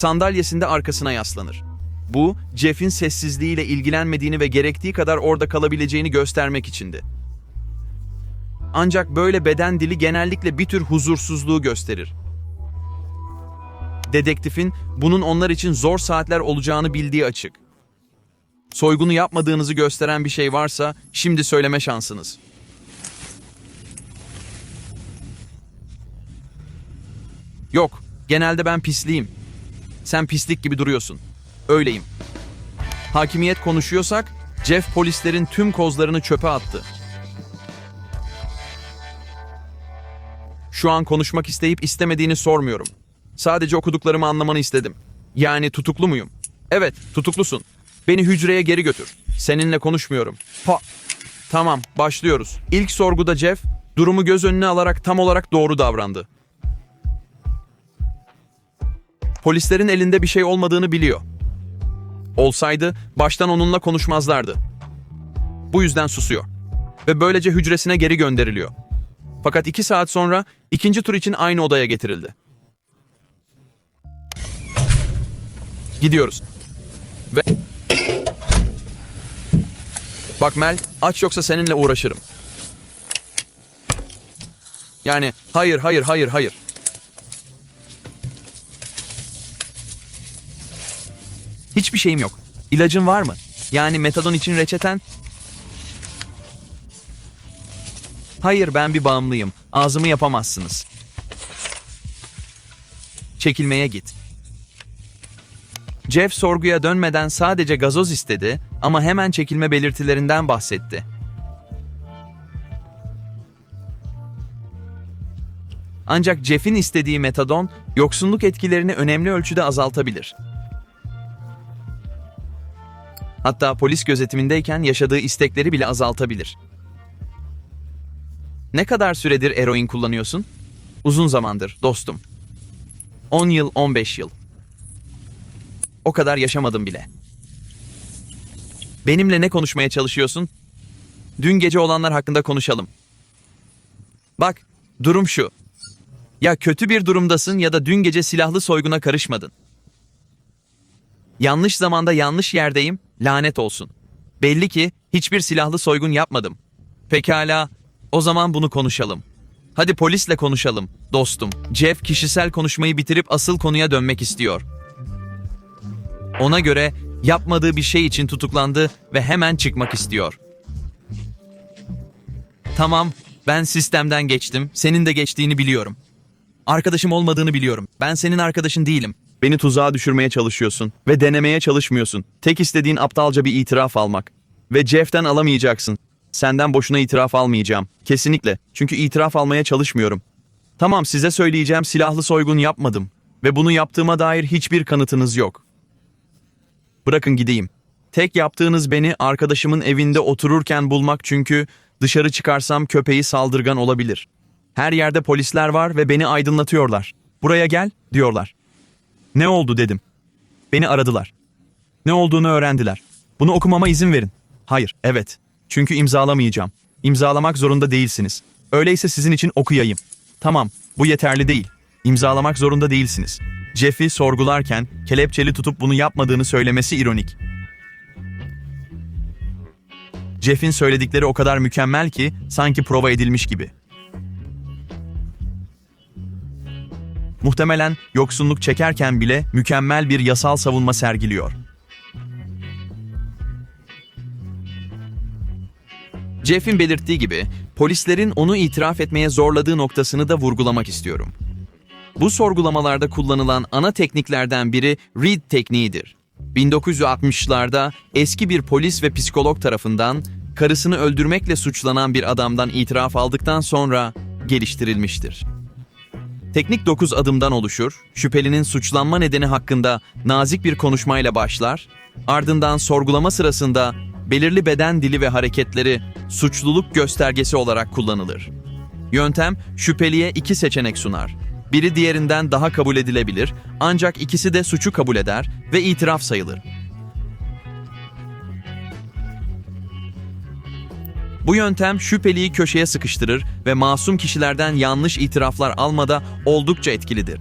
Sandalyesinde arkasına yaslanır. Bu, Jeff'in sessizliğiyle ilgilenmediğini ve gerektiği kadar orada kalabileceğini göstermek içindi. Ancak böyle beden dili genellikle bir tür huzursuzluğu gösterir. Dedektifin bunun onlar için zor saatler olacağını bildiği açık. Soygunu yapmadığınızı gösteren bir şey varsa şimdi söyleme şansınız. Yok, genelde ben pisliyim. Sen pislik gibi duruyorsun. Öyleyim. Hakimiyet konuşuyorsak, Jeff polislerin tüm kozlarını çöpe attı. Şu an konuşmak isteyip istemediğini sormuyorum. Sadece okuduklarımı anlamanı istedim. Yani tutuklu muyum? Evet, tutuklusun. Beni hücreye geri götür. Seninle konuşmuyorum. Pa. Tamam, başlıyoruz. İlk sorguda Jeff, durumu göz önüne alarak tam olarak doğru davrandı. Polislerin elinde bir şey olmadığını biliyor. Olsaydı baştan onunla konuşmazlardı. Bu yüzden susuyor. Ve böylece hücresine geri gönderiliyor. Fakat iki saat sonra ikinci tur için aynı odaya getirildi. Gidiyoruz. Ve... Bak Mel, aç yoksa seninle uğraşırım. Yani hayır, hayır, hayır, hayır. Hiçbir şeyim yok. İlacın var mı? Yani metadon için reçeten? Hayır ben bir bağımlıyım. Ağzımı yapamazsınız. Çekilmeye git. Jeff sorguya dönmeden sadece gazoz istedi ama hemen çekilme belirtilerinden bahsetti. Ancak Jeff'in istediği metadon yoksunluk etkilerini önemli ölçüde azaltabilir. Hatta polis gözetimindeyken yaşadığı istekleri bile azaltabilir. Ne kadar süredir eroin kullanıyorsun? Uzun zamandır dostum. 10 yıl, 15 yıl. O kadar yaşamadım bile. Benimle ne konuşmaya çalışıyorsun? Dün gece olanlar hakkında konuşalım. Bak, durum şu. Ya kötü bir durumdasın ya da dün gece silahlı soyguna karışmadın. Yanlış zamanda yanlış yerdeyim, lanet olsun. Belli ki hiçbir silahlı soygun yapmadım. Pekala, o zaman bunu konuşalım. Hadi polisle konuşalım, dostum. Jeff kişisel konuşmayı bitirip asıl konuya dönmek istiyor. Ona göre yapmadığı bir şey için tutuklandı ve hemen çıkmak istiyor. Tamam, ben sistemden geçtim. Senin de geçtiğini biliyorum. Arkadaşım olmadığını biliyorum. Ben senin arkadaşın değilim. Beni tuzağa düşürmeye çalışıyorsun ve denemeye çalışmıyorsun. Tek istediğin aptalca bir itiraf almak. Ve Jeff'ten alamayacaksın. Senden boşuna itiraf almayacağım. Kesinlikle. Çünkü itiraf almaya çalışmıyorum. Tamam size söyleyeceğim silahlı soygun yapmadım. Ve bunu yaptığıma dair hiçbir kanıtınız yok. Bırakın gideyim. Tek yaptığınız beni arkadaşımın evinde otururken bulmak çünkü dışarı çıkarsam köpeği saldırgan olabilir. Her yerde polisler var ve beni aydınlatıyorlar. Buraya gel diyorlar. Ne oldu dedim. Beni aradılar. Ne olduğunu öğrendiler. Bunu okumama izin verin. Hayır, evet. Çünkü imzalamayacağım. İmzalamak zorunda değilsiniz. Öyleyse sizin için okuyayım. Tamam, bu yeterli değil. İmzalamak zorunda değilsiniz. Jeff'i sorgularken kelepçeli tutup bunu yapmadığını söylemesi ironik. Jeff'in söyledikleri o kadar mükemmel ki sanki prova edilmiş gibi. Muhtemelen yoksunluk çekerken bile mükemmel bir yasal savunma sergiliyor. Jeff'in belirttiği gibi polislerin onu itiraf etmeye zorladığı noktasını da vurgulamak istiyorum. Bu sorgulamalarda kullanılan ana tekniklerden biri Reed tekniğidir. 1960'larda eski bir polis ve psikolog tarafından karısını öldürmekle suçlanan bir adamdan itiraf aldıktan sonra geliştirilmiştir. Teknik 9 adımdan oluşur, şüphelinin suçlanma nedeni hakkında nazik bir konuşmayla başlar, ardından sorgulama sırasında belirli beden dili ve hareketleri suçluluk göstergesi olarak kullanılır. Yöntem şüpheliye iki seçenek sunar. Biri diğerinden daha kabul edilebilir ancak ikisi de suçu kabul eder ve itiraf sayılır. Bu yöntem şüpheliyi köşeye sıkıştırır ve masum kişilerden yanlış itiraflar almada oldukça etkilidir.